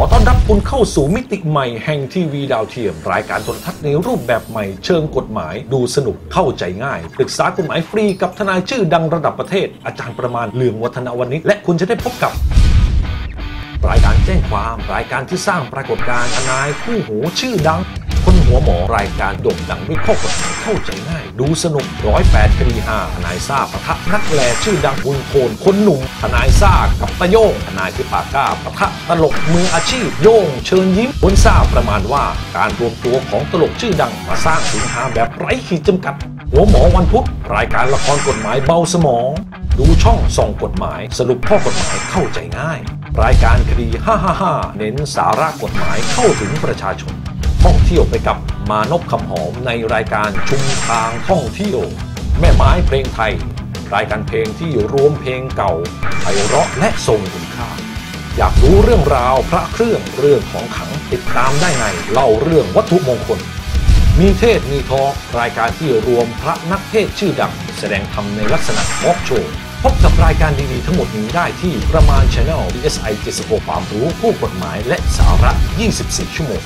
ขอต้อนรับคุณเข้าสู่มิติใหม่แห่งทีวีดาวเทียม รายการโทรทัศน์ในรูปแบบใหม่เชิงกฎหมาย ดูสนุกเข้าใจง่ายปรึกษากฎหมายฟรีกับทนายชื่อดังระดับประเทศ อาจารย์ประมาณเลืองวัฒนวันนี้ และคุณจะได้พบกับ รายการแจ้งความ รายการที่สร้างปรากฏการณ์ทนายคู่หูชื่อดัง หัวหมอรายการโด่งดังด้วยข้อกฎหมายเข้าใจง่าย ดูสนุกร้อยแปดคดีห้าทนายซ่าปะทะนักแลชื่อดังบุญโคนคนหนุ่มทนายซ่ากับตะโยงทนายที่ปากก้าปะทะตลกมืออาชีพโยง เชิญยิ้มคนซ่าประมาณว่า การรวมตัวของตลกชื่อดังมาสร้างสินหาแบบไร้ขีดจำกัด หัวหมอวันพุธรายการละครกฎหมายเบาสมอง ดูช่องส่องกฎหมายสรุปข้อกฎหมายเข้าใจง่าย รายการคดี 555 เน้นสาระกฎหมายเข้าถึงประชาชน ท่องเที่ยวไปกับมานพคำหอมในรายการชุมทางท่องเที่ยว แม่ไม้เพลงไทย รายการเพลงที่รวมเพลงเก่าไพเราะและทรงคุณค่า อยากรู้เรื่องราวพระเครื่องเรื่องของขังติดตามได้ในเล่าเรื่องวัตถุมงคล มีเทศมีทอรายการที่รวมพระนักเทศชื่อดัง แสดงธรรมในลักษณะทอกโชว์พบกับรายการดี ๆ ทั้งหมดนี้ได้ที่ประมาณ Channel DSI 76ความรู้คู่กฎหมายและสาระ 24 ชั่วโมง